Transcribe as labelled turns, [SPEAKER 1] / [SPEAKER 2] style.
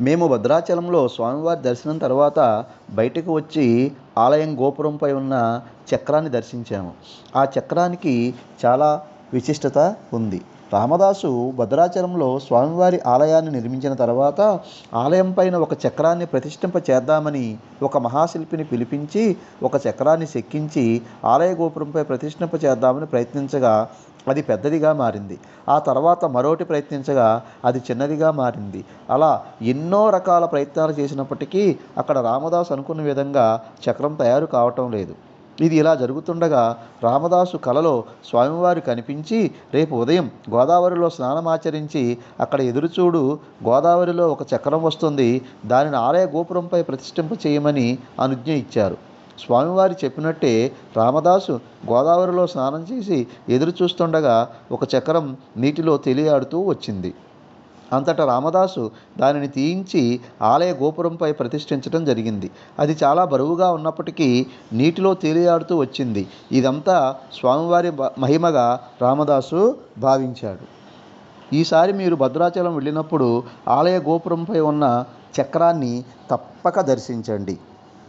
[SPEAKER 1] మేము భద్రాచలంలో స్వామివారి దర్శనం తర్వాత బయటకు వచ్చి ఆలయం గోపురంపై ఉన్న చక్రాన్ని దర్శించాము. ఆ చక్రానికి చాలా విశిష్టత ఉంది. రామదాసు భద్రాచలంలో స్వామివారి ఆలయాన్ని నిర్మించిన తర్వాత ఆలయం పైన ఒక చక్రాన్ని ప్రతిష్ఠింప చేద్దామని ఒక మహాశిల్పిని పిలిపించి ఒక చక్రాన్ని చెక్కించి ఆలయ గోపురంపై ప్రతిష్ఠింప చేద్దామని ప్రయత్నించగా అది పెద్దదిగా మారింది. ఆ తర్వాత మరోటి ప్రయత్నించగా అది చిన్నదిగా మారింది. అలా ఎన్నో రకాల ప్రయత్నాలు చేసినప్పటికీ అక్కడ రామదాస్ అనుకున్న విధంగా చక్రం తయారు కావటం లేదు. ఇది ఇలా జరుగుతుండగా రామదాసు కలలో స్వామివారు కనిపించి రేపు ఉదయం గోదావరిలో స్నానమాచరించి అక్కడ ఎదురుచూడు గోదావరిలో ఒక చక్రం వస్తుంది. దానిని ఆలయ గోపురంపై ప్రతిష్ఠింప చేయమని అనుజ్ఞ ఇచ్చారు. స్వామివారు చెప్పినట్టే రామదాసు గోదావరిలో స్నానం చేసి ఎదురు చూస్తుండగా ఒక చక్రం నీటిలో తెలియాడుతూ వచ్చింది. అంతటా రామదాసు దానిని తీయించి ఆలయ గోపురంపై ప్రతిష్ఠించడం జరిగింది. అది చాలా బరువుగా ఉన్నప్పటికీ నీటిలో తేలియాడుతూ వచ్చింది. ఇదంతా స్వామివారి బ- మహిమగా రామదాసు భావించాడు. ఈసారి మీరు భద్రాచలం వెళ్ళినప్పుడు ఆలయ గోపురంపై ఉన్న చక్రాన్ని తప్పక దర్శించండి.